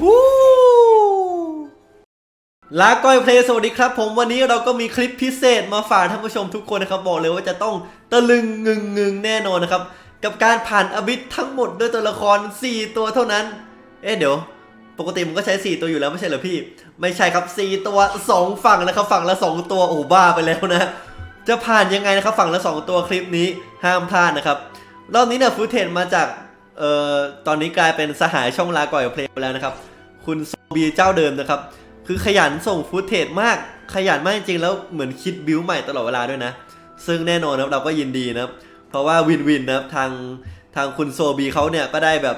ฮู้ลาก้อยเพลสวัสดีครับผมวันนี้เราก็มีคลิปพิเศษมาฝากท่านผู้ชมทุกคนนะครับ บอกเลยว่าจะต้องตะลึงงึงงึงแน่นอนนะครับ กับการผ่านอบิททั้งหมดด้วยตัวละคร 4 ตัวเท่านั้น เอ๊ะเดี๋ยว ปกติมันก็ใช้ 4 ตัวอยู่แล้วไม่ใช่เหรอพี่ ไม่ใช่ครับ 4 ตัว 2 ฝั่งนะครับ ฝั่งละ 2 ตัวโอ้บ้าไปแล้วนะ จะผ่านยังไงนะครับ ฝั่งละ 2 ตัวคลิปนี้ห้ามพลาดนะครับรอบนี้เนี่ยฟูเทนมาจาก เอ่อตอนนี้กลายเป็นสหายช่องลาก่อยเพลงไปแล้วนะครับ คุณโซบีเจ้าเดิมนะครับ คือขยันส่งฟูเทจมาก ขยันมากจริงๆแล้วเหมือนคิดบิวใหม่ตลอดเวลาด้วยนะ ซึ่งแน่นอนนะครับเราก็ยินดีนะครับ เพราะว่าวินวินนะครับทางทางคุณโซบีเขาเนี่ยก็ได้แบบ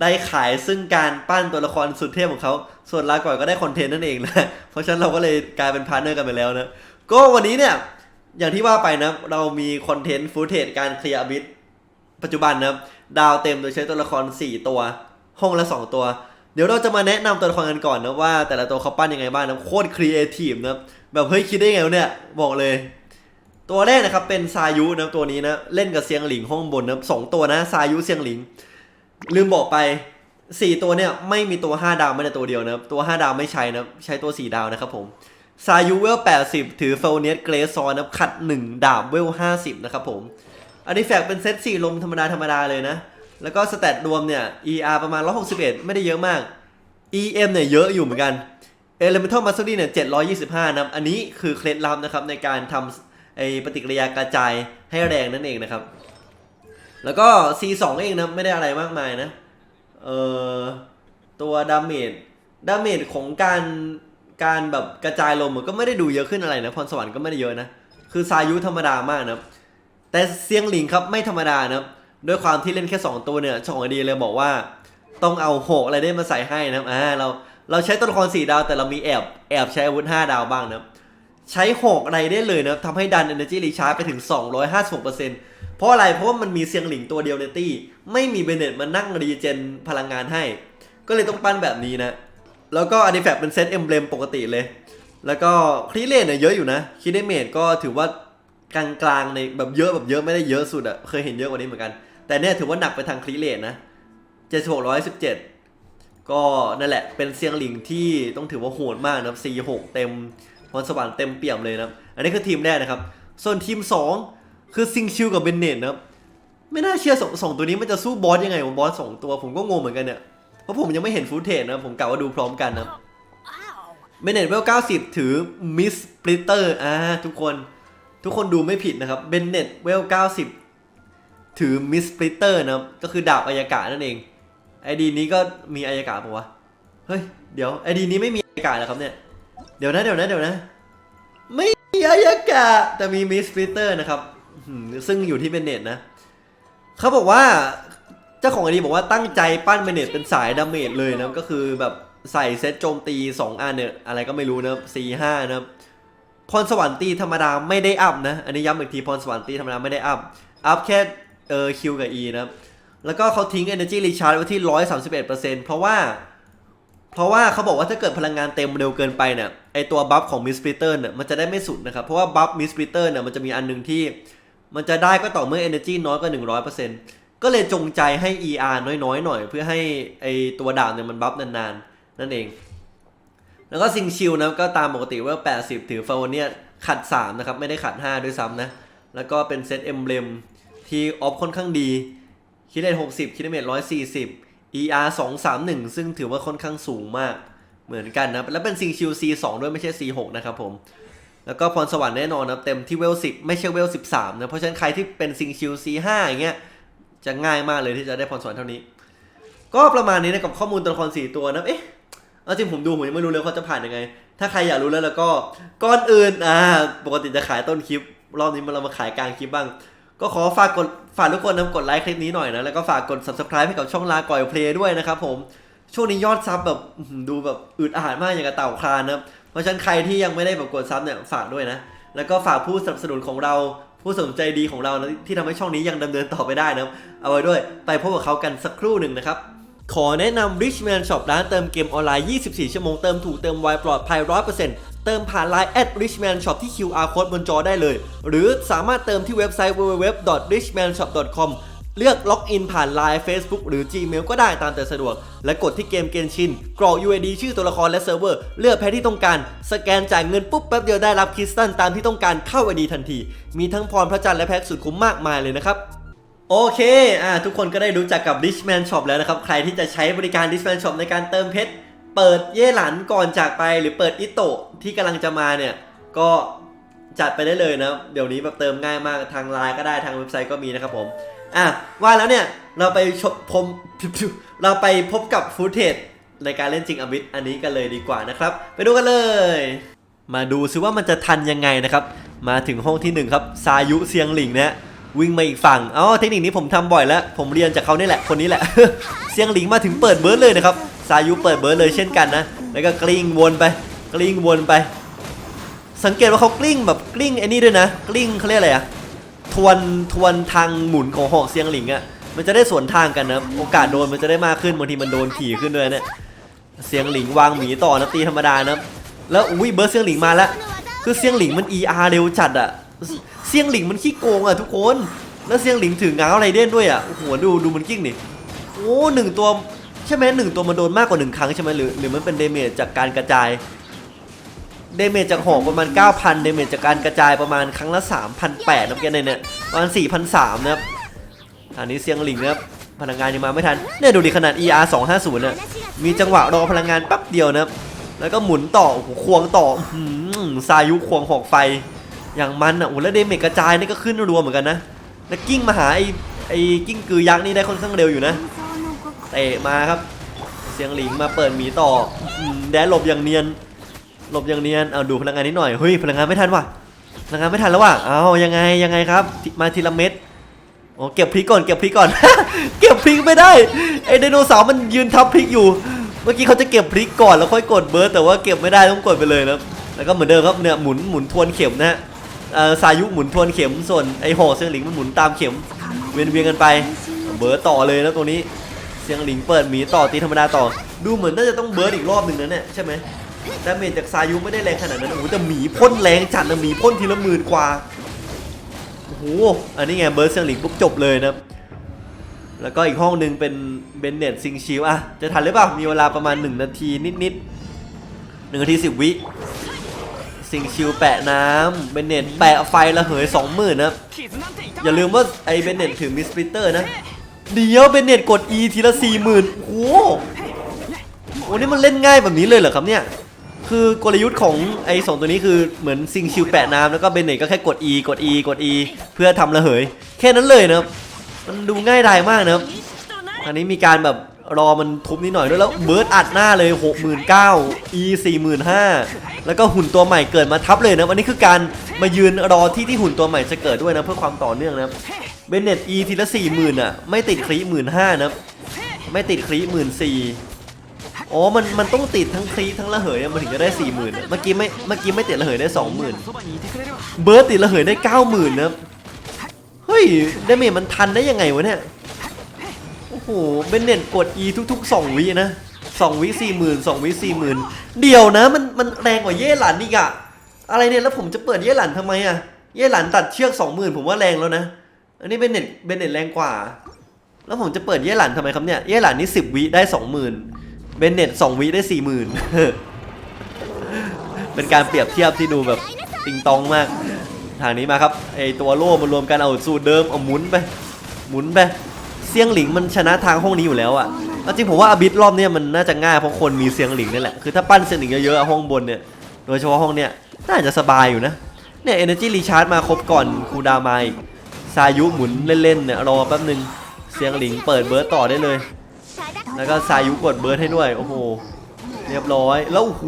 ได้ขายซึ่งการปั้นตัวละครสุดเทพของเขา ส่วนลาก่อยก็ได้คอนเทนต์นั่นเองนะ เพราะฉะนั้นเราก็เลยกลายเป็นพาร์ทเนอร์กันไปแล้วนะ ก็วันนี้เนี่ยอย่างที่ว่าไปนะเรามีคอนเทนต์ฟูเทจการเคลียร์บิทปัจจุบันนะครับ ดาวเต็มโดยใช้ตัวละคร 4 ตัว ห้องละ 2 ตัว เดี๋ยวเราจะมาแนะนำตัวละครกันก่อนนะว่า แต่ละตัวเขาปั้นยังไงบ้างนะโคตรครีเอทีฟนะแบบเฮ้ยคิดได้ไงวะเนี่ยบอกเลย ตัวแรกนะครับเป็นซายุนะตัวนี้นะเล่นกับเซียงหลิงห้องบนนะสองตัวนะซายุเซียงหลิง ลืมบอกไป4ตัวเนี่ยไม่มีตัว5ดาวไม่ในตัวเดียวนะตัว5ดาวไม่ใช้นะใช้ตัว4ดาวนะครับผมซายุเวล80 ถือเฟลเนียสเกรซอนนะขัด1ดาบเวล50 นะครับผม อันนี้แฟกเป็นเซต4ลมธรรมดาธรรมดาเลยนะ แล้วก็สแตทรวมเนี่ย ER ประมาณ 161 ไม่ได้เยอะมาก EM เนี่ยเยอะอยู่เหมือนกัน Elemental Mastery เนี่ย 725 นะ อันนี้คือเคล็ดลับนะครับในการทำไอปฏิกิริยากระจายให้แรงนั่นเองนะครับ แล้วก็ C2 เองนะไม่ได้อะไรมากมายนะ เอ่อ ตัวดาเมจดาเมจของการการแบบกระจายลมก็ไม่ได้ดูเยอะขึ้นอะไรนะพรสวรรค์ก็ไม่ได้เยอะนะ คือซายุธรรมดามากนะ แต่เซียงหลิงครับไม่ธรรมดานะด้วยความที่เล่นแค่ 2 ตัวเนี่ยช่องอดีเลยบอกว่า ต้องเอาหกอะไรได้มาใส่ให้นะครับอ่าเราเราใช้ตัวละคร4ดาวแต่เรามีแอบแอบใช้อาวุธ5ดาวบ้างนะครับใช้หกอะไรได้เลยนะครับทำให้ดัน Energy Recharge ไปถึง 256%เพราะอะไรเพราะว่ามันมีเซียงหลิงตัวเดียวในตี้ไม่มีเบเนตมานั่งรีเจนพลังงานให้ ก็เลยต้องปั้นแบบนี้นะ แล้วก็อัน i แฟกเป็นเซตเอมเบลมปกติเลย แล้วก็ครีเลนเนี่ยเยอะอยู่นะคิดได้เมดก็ถือว่า กลางๆในแบบเยอะแบบเยอะไม่ได้เยอะสุดอะเคยเห็นเยอะกว่านี้เหมือนกัน แต่เนี่ยถือว่าหนักไปทางครีเลนนะเจ็ดหกร้อยสิบเจ็ดก็นั่นแหละเป็นเซียงหลิงที่ต้องถือว่าโหดมากนะครับ4 6เต็มพรสวรรค์เต็มเปี่ยมเลยนะครับ อันนี้คือทีมแรกนะครับ ส่วนทีม 2 คือซิงชิวกับเบนเนตนะครับ ไม่น่าเชื่อสองสองตัวนี้มันจะสู้บอสยังไงวะบอสสองตัวผมก็งงเหมือนกันเนี่ย เพราะผมยังไม่เห็นฟูตเทจนะผมกะว่าดูพร้อมกันนะเบนเนตเวล90ถือมิสปลิตเตอร์อ่าทุกคน ทุกคนดูไม่ผิดนะครับเบนเน็ตเวล 90 ถือมิสปลิตเตอร์นะครับ ก็คือดาบอายากะนั่นเองไอดีนี้ก็มีอายากะปะวะ เฮ้ย เดี๋ยวไอดีนี้ไม่มีอายากะแล้วครับเนี่ย เดี๋ยวนะเดี๋ยวนะเดี๋ยวนะ ไม่มีอายากะแต่มีมิสปลิตเตอร์นะครับ ซึ่งอยู่ที่เบนเน็ตนะ เขาบอกว่าเจ้าของไอดีบอกว่าตั้งใจปั้นเบนเน็ตเป็นสายดาเมจเลยนะก็คือแบบใส่เซตโจมตี 2อันเนี่ยอะไรก็ไม่รู้นะครับสี่ห้านะครับ พรสวรรค์ตีธรรมดาไม่ได้อัพนะ อันนี้ย้ำอีกทีพรสวรรค์ตีธรรมดาไม่ได้อัพ อัพแค่เออคิวกับ E นะครับ แล้วก็เขาทิ้ง Energy Recharge ไว้ที่ 131%เพราะว่า เพราะว่าเขาบอกว่าถ้าเกิดพลังงานเต็มเร็วเกินไปเนี่ยไอตัวบัฟของ Miss Splitter เนี่ยมันจะได้ไม่สุดนะครับ เพราะว่าบัฟ Miss Splitter เนี่ยมันจะมีอันหนึ่งที่ มันจะได้ก็ต่อเมื่อ Energy น้อยกว่า 100%ก็เลยจงใจให้ ER น้อยๆ หน่อย เพื่อให้ไอตัวดาบเนี่ยมันบัฟนานๆ นั่นเอง แล้วก็ซิงชิลนะก็ตามปกติว่า 80 ถือฟาวเนียขัด 3 นะครับ ไม่ได้ขัด 5 ด้วยซ้ำนะ แล้วก็เป็นเซตเอ็มเบลมที่ออฟค่อนข้างดี คิดเลท60 คิดเมต140 ER 231 ซึ่งถือว่าค่อนข้างสูงมากเหมือนกันนะ แล้วเป็นซิงชิล C2 ด้วยไม่ใช่ C6 นะครับผม แล้วก็พรสวรรค์แน่นอนนะเต็มที่เวล 10 ไม่ใช่เวล 13 นะ เพราะฉะนั้นใครที่เป็นซิงชิล C5 อย่างเงี้ยจะง่ายมากเลยที่จะได้พรสวรรค์เท่านี้ ก็ประมาณนี้นะกับข้อมูลตัวละคร4ตัวนะเอ๊ะ เอาจริงผมดูผมยังไม่รู้เลยเขาจะผ่านยังไง ถ้าใครอยากรู้แล้วแล้วก็ก่อนอื่นอ่าปกติจะขายต้นคลิป รอบนี้เรามาขายกลางคลิปบ้าง ก็ขอฝากกดฝากทุกคนนะกดไลค์คลิปนี้หน่อยนะ แล้วก็ฝากกด subscribe ให้กับช่องลาก่อยเพลย์ด้วยนะครับผมช่วงนี้ยอดซับแบบดูแบบอึดอาดมากอย่างกับเต่าคลานนะเพราะฉะนั้นใครที่ยังไม่ได้แบบกดซับเนี่ยฝากด้วยนะ แล้วก็ฝากผู้สนับสนุนของเราผู้สนใจดีของเรานะที่ทำให้ช่องนี้ยังดำเนินต่อไปได้นะเอาไว้ด้วย ไปพบกับเขากันสักครู่หนึ่งนะครับ ขอแนะนำ Richman Shop ร้านเติมเกมออนไลน์ 24 ชั่วโมงเติมถูกเติมไวปลอดภัย 100%เติมผ่าน Line at Richman Shop ที่ QR code บนจอได้เลย หรือสามารถเติมที่เว็บไซต์ www.richmanshop.com เลือกล็อกอินผ่าน Line Facebook หรือ Gmail ก็ได้ตามแต่สะดวก และกดที่เกมเกนชิน กรอก UID ชื่อตัวละครและเซิร์ฟเวอร์ เลือกแพ็คที่ต้องการ สแกนจ่ายเงินปุ๊บแป๊บเดียวได้รับคริสตัลตามที่ต้องการเข้า ID ทันที มีทั้งพรพระจันทร์และแพ็คสุดคุ้มมากมายเลยนะครับ โอเค อ่า ทุกคนก็ได้รู้จักกับ Richman Shop แล้วนะครับ ใครที่จะใช้บริการ Richman Shop ในการเติมเพชร เปิดเย่หลันก่อนจากไป หรือเปิดอิโตะที่กำลังจะมาเนี่ย ก็จัดไปได้เลยนะ เดี๋ยวนี้แบบเติมง่ายมาก ทางไลน์ก็ได้ ทางเว็บไซต์ก็มีนะครับผม อะ ว่าแล้วเนี่ย เราไปชมพมเราไปพบกับฟูเทจในการเล่นจริงอบิทอันนี้กันเลยดีกว่านะครับ ไปดูกันเลย มาดูซิว่ามันจะทันยังไงนะครับ มาถึงห้องที่หนึ่งครับ ซายุเซียงหลิงนะ วิ่งมาอีกฝั่งอ๋อเทคนิคนี้ผมทำบ่อยแล้ว ผมเรียนจากเขานี่แหละคนนี้แหละ เซียงหลิงมาถึงเปิดเบิร์ดเลยนะครับซายุเปิดเบิร์ดเลยเช่นกันนะ แล้วก็กลิ้งวนไป กลิ้งวนไป สังเกตว่าเขากลิ้งแบบกลิ้งไอ้นี่ด้วยนะ กลิ้งเขาเรียกอะไรอะทวนทวนทางหมุนของหอกเซียงหลิงอะมันจะได้สวนทางกันนะ โอกาสโดนมันจะได้มากขึ้นบางทีมันโดนถี่ขึ้นด้วยเนี่ยเซียงหลิงวางหมีต่อนะตีธรรมดานะแล้วอุ้ยเบิร์ดเซียงหลิงมาแล้วคือเซียงหลิงมัน ER เร็วจัดอะ เซียงหลิงมันขี้โกงอะทุกคน แล้วเซียงหลิงถือง้าวไรเด่นด้วยอะโอ้โหดูดูมันกิ้งนี่โอ้หนึ่งตัวใช่ไหมหนึ่งตัวมันโดนมากกว่าหนึ่งครั้งใช่ไหมหรือหรือมันเป็นเดเมจจากการกระจายเดเมจจากหอกประมาณ 9,000 เดเมจจากการกระจายประมาณครั้งละ 3,800นะเมื่อกี้เนี่ยประมาณ 4,300 นะครับอันนี้เซียงหลิงนะครับพลังงานยังมาไม่ทันเนี่ยดูดิขนาด ER 250น่ะมีจังหวะรอพลังงานแป๊บเดียวนะครับแล้วก็หมุนต่อโอ้โหควงต่ออซายุควงหอกไฟ อย่างมันอะโอ้แล้วเดเมจกระจายนี่ก็ขึ้นรัวเหมือนกันนะแล้วกิ้งมาหาไอ้ไอ้กิ้งกือยักษ์นี่ได้ค่อนข้างเร็วอยู่นะเตะมาครับ เสียงหลิงมาเปิดหมีต่อแดนหลบอย่างเนียน หลบอย่างเนียนเอาดูพลังงานนิดหน่อยเฮ้ยพลังงานไม่ทันว่ะพลังงานไม่ทันแล้วว่ะเอายังไงยังไงครับ มาทีละเม็ดโอ้เก็บพริกก่อนเก็บพริกก่อน เก็บพริกไม่ได้ไอไดโนเสาร์มันยืนทับพริกอยู่ เมื่อกี้เขาจะเก็บพริกก่อนแล้วค่อยกดเบิร์ดแต่ว่าเก็บไม่ได้ต้องกดไปเลยนะแล้วก็เหมือนเดิมครับเนี่ยหมุนหมุนทวนเข็มนะฮะ สายุหมุนทวนเข็มส่วนไอโหเสียงหลิงมันหมุนตามเข็มเวียนเวียนกันไป เบิร์ต่อเลยนะตรงนี้เสียงหลิงเปิดหมีต่อตีธรรมดาต่อ ดูเหมือนน่าจะต้องเบิร์อีกรอบหนึ่งนะเนี่ยใช่ไหมดาเมจจากซายุไม่ได้แรงขนาดนั้นโอ้โหแต่หมีพ่นแรงจัดนะหมีพ่นทีละหมื่นกว่าโอ้โหอันนี้ไงเบิร์เสียงหลิงปุ๊บจบเลยนะแล้วก็อีกห้องหนึ่งเป็นเบนเน็ตซิงชิวอะจะทันหรือเปล่ามีเวลาประมาณ 1 นาทีนิดๆหนึ่งนาทีสิบวิ ซิงชิวแปะน้ำเบนเน็ตแปะไฟระเหยสองหมื่นนะอย่าลืมว่าไอ้เบนเน็ตถือมิสปิเตอร์นะ เดี๋ยวเบนเน็ตกด E ทีละสี่หมื่นโอ้โหโอ้นี่มันเล่นง่ายแบบนี้เลยเหรอครับเนี่ย คือกลยุทธ์ของไอ้สองตัวนี้คือเหมือนซิงชิวแปะน้ำแล้วก็เบนเน็ตก็แค่กด E กด E กด E เพื่อทำระเหย แค่นั้นเลยนะมันดูง่ายดายมากนะครับอันนี้มีการแบบ รอมันทุบนิดหน่อยด้วยแล้วเบิร์ดอัดหน้าเลย 69,000 E 45,000 แล้วก็หุ่นตัวใหม่เกิดมาทับเลยนะอันนี้คือการมายืนรอที่ที่หุ่นตัวใหม่จะเกิดด้วยนะเพื่อความต่อเนื่องนะเบนเน็ต E ทีละ 40,000อะไม่ติดครีหมื่นห้านะไม่ติดครีหมื่นสี่อ๋อ มัน มันต้องติดทั้งครีทั้งระเหยมันถึงจะได้สี่หมื่นเมื่อกี้ไม่ เมื่อกี้ไม่ติดระเหยได้สองหมื่นเบิร์ดติดระเหยได้เก้าหมื่นนะ เฮ้ย ได้เมจมันทันได้ยังไงวะเนี่ย หเบนเน็ตกด E ทุก ๆ 2 วินะ2วิสี่หมื่นสองวิสี่หมื่นเดี๋ยวนะมันมันแรงกว่าเย่หลันอีกอะอะไรเนี่ยแล้วผมจะเปิดเย่หลันทำไมอะเย่หลันตัดเชือก20,000ผมว่าแรงแล้วนะ อันนี้เบนเน็ตเบนเน็ตแรงกว่า แล้วผมจะเปิดเย่หลันทำไมครับเนี่ยเย่หลันนี่10วิได้20,000เบนเน็ต2วิได้40,000เป็นการเปรียบเทียบที่ดูแบบติงตองมาก ทางนี้มาครับไอตัวโล่มารวมกันเอาสูตรเดิมเอาหมุนไปหมุนไป เซียงหลิงมันชนะทางห้องนี้อยู่แล้วอะเอาจริงผมว่าอบิทรอบเนี้ยมันน่าจะง่ายเพราะคนมีเซียงหลิงนี่แหละคือถ้าปั้นเซียงหลิงเยอะๆห้องบนเนี่ยโดยเฉพาะห้องเนี้ยน่าจะสบายอยู่นะเนี่ย Energy Recharge มาครบก่อนคูดามาอีกซายุหมุนเล่นๆเนี่ยรอแป๊บนึงเซียงหลิงเปิดเบิร์ต่อได้เลย แล้วก็ซายุกดเบิร์ให้ด้วยโอ้โหเรียบร้อย แล้วโอ้โห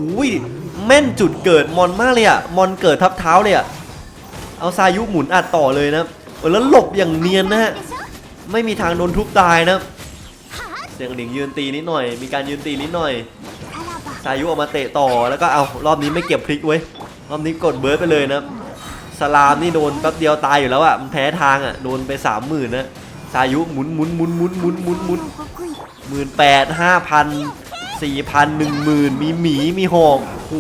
แม่นจุดเกิดมอนมากเลยอะมอนเกิดทับเท้าเลยอะเอาซายุหมุนอัดต่อเลยนะแล้วหลบอย่างเนียนนะฮะ ไม่มีทางโดนทุบตายนะเสียงหลิงยืนตีนิดหน่อย มีการยืนตีนิดหน่อยสายุออกมาเตะต่อแล้วก็เอารอบนี้ไม่เก็บพลิกไว้รอบนี้กดเบิร์ดไปเลยนะสลามนี่โดนแป๊บเดียวตายอยู่แล้วอะมันแพ้ทางอะโดนไปสามหมื่นนะสายุหมุนหมุนหมุนหมุนหมุนหมุนหมุนหมื่นแปดห้าพันสี่พันหนึ่งหมื่นมีหมีมีหอกโอ้โห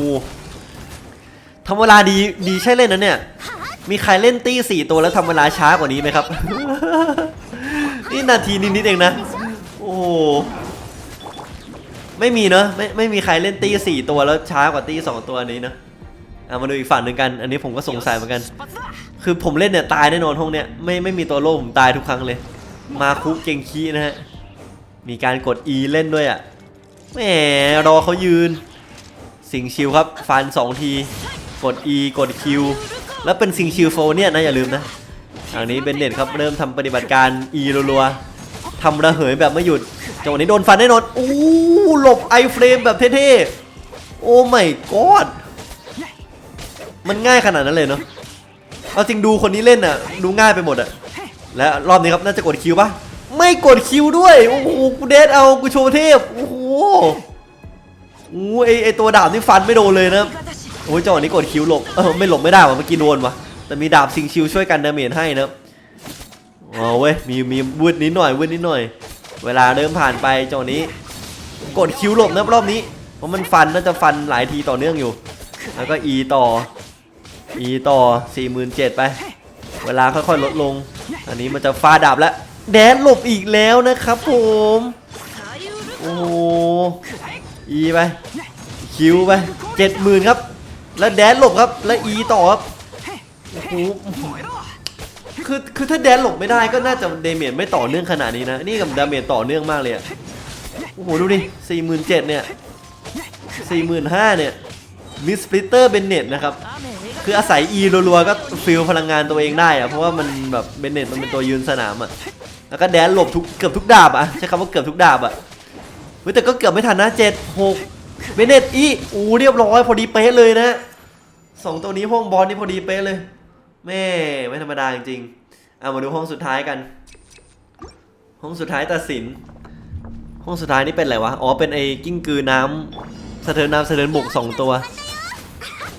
ทำเวลาดีดีใช่เล่นนะเนี่ย มีใครเล่นตี้สี่ตัวแล้วทำเวลาช้ากว่านี้ไหมครับ นี่นาทีนิดๆเองนะ โอ้โหไม่มีเนอะไม่ไม่มีใครเล่นตีสี่ตัวแล้วช้ากว่าตีสองตัวนี้เนอะอะมาดูอีกฝั่งหนึ่งกัน อันนี้ผมก็สงสัยเหมือนกัน คือผมเล่นเนี่ยตายแน่นอนห้องเนี้ยไม่ไม่มีตัวโล่ผมตายทุกครั้งเลย มาคุกเก่งคีนะฮะ มีการกด E เล่นด้วยอะแหมรอเขายืน สิงชิวครับ ฟัน 2 ที กด E กด Q แล้วเป็นสิงชิวโฟเนี่ยนะอย่าลืมนะ ทางนี้เบนเน็ตครับเริ่มทำปฏิบัติการ E รัวๆทำระเหยแบบไม่หยุดจังหวะนี้โดนฟันแน่นอนอู้หลบไอเฟรมแบบเท่ๆ โอ้ไม่กอดมันง่ายขนาดนั้นเลยเนาะเอาจริงดูคนนี้เล่นอะ ดูง่ายไปหมดอะ และรอบนี้ครับน่าจะกดคิวปะไม่กดคิวด้วย โอ้โหกูเดทเอากูโชว์เทพ โอ้โหโอ้ไอไอตัวดาบนี่ฟันไม่โดนเลยนะโอ้ยจังหวะนี้กดคิวหลบเออไม่หลบไม่ได้ว่ะเมื่อกี้โดนว่ะ แต่มีดาบซิงชิวช่วยกันดาเมจให้นะอ๋อเว้ยมีมีวืดนิดหน่อย วืดนิดหน่อย เวลาเริ่มผ่านไปจังหวะนี้ กดคิวหลบนะรอบนี้ เพราะมันฟันน่าจะฟันหลายทีต่อเนื่องอยู่ แล้วก็ E ต่อ E ต่อ 47,000 ไป เวลาค่อยๆลดลง อันนี้มันจะฟาดาบแล้ว แดนหลบอีกแล้วนะครับผมโอ้โห E ไปคิวไปเจ็ดหมื่นครับ แล้วแดนหลบครับ แล้ว E ต่อครับ โอ้โหคือคือถ้าแดนหลบไม่ได้ก็น่าจะเดเมจไม่ต่อเนื่องขนาดนี้นะ นี่กับดาเมจต่อเนื่องมากเลยอะโอ้โหดูดิสี่หมื่นเจ็ดเนี่ยสี่หมื่นห้าเนี่ยมิสปลิตเตอร์เบนเน็ตนะครับ คืออาศัย E รัวๆ ก็ฟิลพลังงานตัวเองได้อะเพราะว่ามันแบบเบนเน็ตมันเป็นตัวยืนสนามอะแล้วก็แดนหลบทุกเกือบทุกดาบอะใช้คำว่าเกือบทุกดาบอะเฮ้ยแต่ก็เกือบไม่ทันนะเจ็ดหกเบนเน็ตอีอูเรียบร้อยพอดีเป๊ะเลยนะสองตัวนี้ห้องบอลนี่พอดีเป๊ะเลย แม่ไม่ธรรมดาจริงๆเอามาดูห้องสุดท้ายกัน ห้องสุดท้ายตัดสิน ห้องสุดท้ายนี่เป็นอะไรวะ อ๋อ เป็นไอ้กิ้งกือน้ำสะเทินน้ำสะเทินบกสองตัว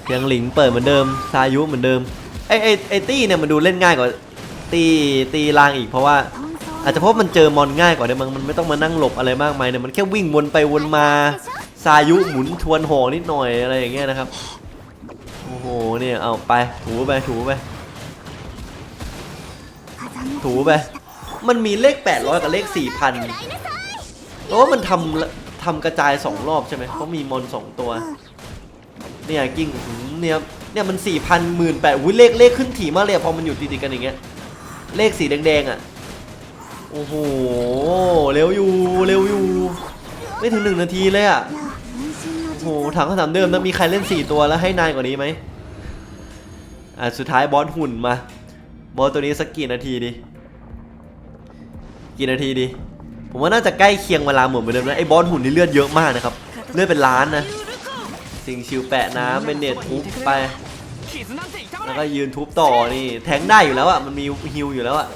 เพียงหลิงเปิดเหมือนเดิมซายุเหมือนเดิมไอ้ไอ้ไอ้ตี้เนี่ยมันดูเล่นง่ายกว่าตีตีลางอีกเพราะว่า อาจจะเพราะมันเจอมอนง่ายกว่าเนี่ยมันมันไม่ต้องมานั่งหลบอะไรมากมายเนี่ยมันแค่วิ่งวนไปวนมาซายุหมุนทวนหอนิดหน่อยอะไรอย่างเงี้ยนะครับโอ้โหเนี่ยเอาไปถูไปถูไป ถูไป มันมีเลข 800 กับเลข 4,000เพราะว่ามันทำทำกระจาย 2 รอบใช่ไหมเขามีมอน 2 ตัว เนี่ยกิ้งเนี่ยเนี่ยมัน 4,000หมื่นแปดอุ้ยเลขเลขขึ้นถี่มากเลยอะพอมันอยู่ติดๆกันอย่างเงี้ยเลขสีแดงๆอะโอ้โหเร็วอยู่เร็วอยู่ไม่ถึงหนึ่งนาทีเลยอะโอ้โหถังคำถามเดิมนะมีใครเล่น 4 ตัวแล้วให้นานกว่านี้ไหมอ่าสุดท้ายบอสหุ่นมาบอสตัวนี้สักกี่นาทีดี กี่นาทีดี ผมว่าน่าจะใกล้เคียงเวลาเหมือนเดิมนะไอ้บอสหุ่นนี่เลือดเยอะมากนะครับ เลือดเป็นล้านนะสิงชิวแปะน้ำเป็นเน็ตทุบไป แล้วก็ยืนทุบต่อนี่ แทงได้อยู่แล้วอะ มันมีฮิวอยู่แล้วอะ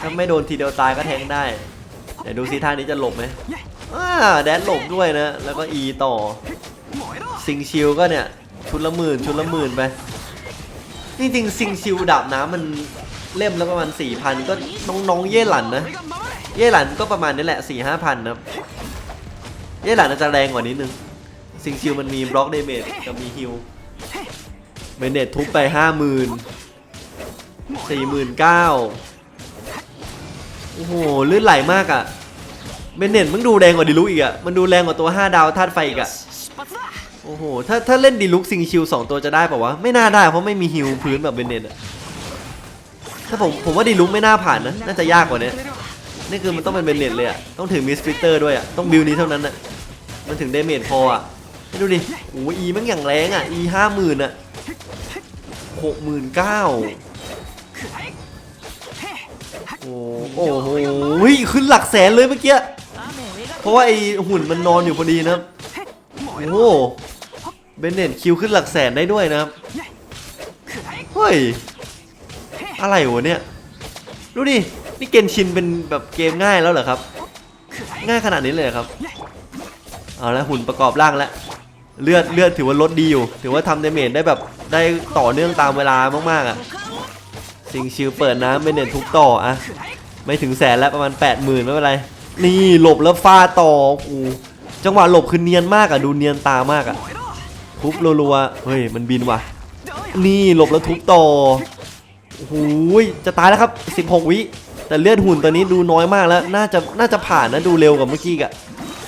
ถ้าไม่โดนทีเดียวตายก็แทงได้เดี๋ยวดูซิท่านี้จะหลบไหมอ่าแดนหลบด้วยนะ แล้วก็อีต่อ สิงชิวก็เนี่ย ชุดละหมื่นชุดละหมื่นไปจริงๆซิงชิวดาบน้ำมันเล่มแล้วประมาณ4ี่พันก็น้องๆเย่หลันนะ เย่หลันก็ประมาณนี้แหละ4ี่ห้าพันนะครับเย่หลันอาจจะแรงกว่านิดนึงซิงชิวมันมีบล็อกเดเมจกับมีฮิลเบนเนตทุบไปห้าหมื่นสี่หมื่นเก้าโอ้โหลื่นไหลมากอะ่ะเบนเนตมึงดูแรงกว่าดิลุกอีกอะ่ะมันดูแรงกว่าตัว 5 ดาวธาตุไฟอีกอะ่ะโอ้โหถ้าถ้าเล่นดีลุกซิงชิวสองตัวจะได้ป่าวะไม่น่าได้เพราะไม่มีฮิลพื้นแบบเบนเนตอะถ้าผมผมว่าดีลุกไม่น่าผ่านนะน่าจะยากกว่านี้ นี่คือมันต้องเป็นเบนเน็ตเลยอะ ต้องถึงมิสฟิเตอร์ด้วยอะ ต้องบิวนี้เท่านั้นอะมันถึงเดเมจพออะดูดิโอ้ยอีมันอย่างแรงอะอีห้าหมื่นอะหกหมื่นเก้าโอ้โอ้โหขึ้นหลักแสนเลยเมื่อกี้ เพราะว่าไอหุ่นมันนอนอยู่พอดีนะครับ โอ้โห เบนเน็ตคิวขึ้นหลักแสนได้ด้วยนะครับ เฮ้ย อะไรวะเนี่ย ดูดิ นี่เกนชินเป็นแบบเกมง่ายแล้วเหรอครับ ง่ายขนาดนี้เลยเหรอครับ เอาละหุ่นประกอบร่างแล้วเลือดเลือดถือว่าลดดีอยู่ ถือว่าทำเดเมจได้แบบได้ต่อเนื่องตามเวลามากๆอะสิงชิวเปิดน้ำเบนเน็ตทุกต่ออะไม่ถึงแสนแล้วประมาณ 8 0,000ไม่เป็นไร นี่หลบแล้วฟาต่อโอ้จังหวะหลบคือเนียนมากอะดูเนียนตามากอะทุบรัวๆเฮ้ยมันบินว่ะ นี่หลบแล้วทุบต่อโอ้โหจะตายแล้วครับ 16 วิ แต่เลือดหุ่นตอนนี้ดูน้อยมากแล้ว น่าจะน่าจะผ่านนะดูเร็วกว่าเมื่อกี้กะ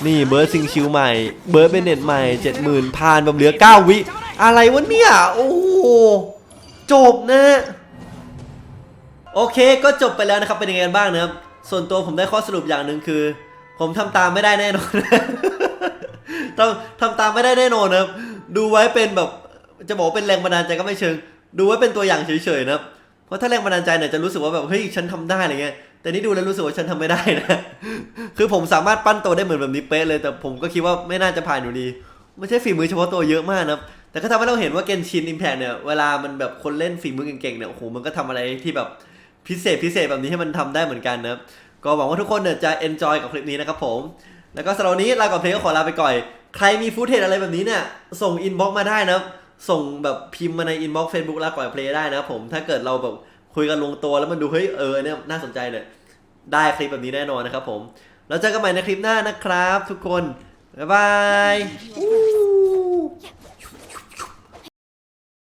นี่เบิร์ดซิงชิวใหม่ เบิร์ดเบนเน็ตใหม่เจ็ดหมื่นผ่านแบบเหลือ9วิ อะไรวะเนี่ย โอ้โหจบนะ โอเคก็จบไปแล้วนะครับเป็นยังไงกันบ้างนะครับ ส่วนตัวผมได้ข้อสรุปอย่างหนึ่งคือ ผมทำตามไม่ได้แน่นอนทำทำตามไม่ได้แน่นอนนะครับ ดูไว้เป็นแบบจะบอกเป็นแรงบันดาลใจก็ไม่เชิง ดูไว้เป็นตัวอย่างเฉยๆนะครับ เพราะถ้าแรงบันดาลใจเนี่ยจะรู้สึกว่าแบบเฮ้ยฉันทำได้อะไรเงี้ย แต่นี่ดูแล้วรู้สึกว่าฉันทำไม่ได้นะ คือผมสามารถปั้นตัวได้เหมือนแบบนี้เป๊ะเลย แต่ผมก็คิดว่าไม่น่าจะผ่านอยู่ดี ไม่ใช่ฝีมือเฉพาะตัวเยอะมากนะแต่ก็ทำให้เราเห็นว่าเกนชินอิมแพกเนี่ยเวลามันแบบคนเล่นฝีมือเก่งๆเนี่ยโอ้โหมันก็ทำอะไรที่แบบพิเศษพิเศษแบบนี้ให้มันทำได้เหมือนกันนะก็หวังว่าทุกคนเนี่ยจะ enjoy กับคลิปนี้นะครับผม แล้วก็สำหรับนี้ลากับเพลงก็ขอลาไปก่อน ใครมีฟุตเทจอะไรแบบนี้เนี่ยส่งอินบ็อกมาได้นะครับ ส่งแบบพิมพ์มาในอินบ็อกซ์เฟซบุ๊กลาก่อยเพลงได้นะครับผม ถ้าเกิดเราแบบคุยกันลงตัวแล้วมันดูเฮ้ยเออเนี่ยน่าสนใจเนี่ยได้คลิปแบบนี้แน่นอนนะครับผม แล้วเจอกันใหม่ในคลิปหน้านะครับ ทุกคน บ๊ายบาย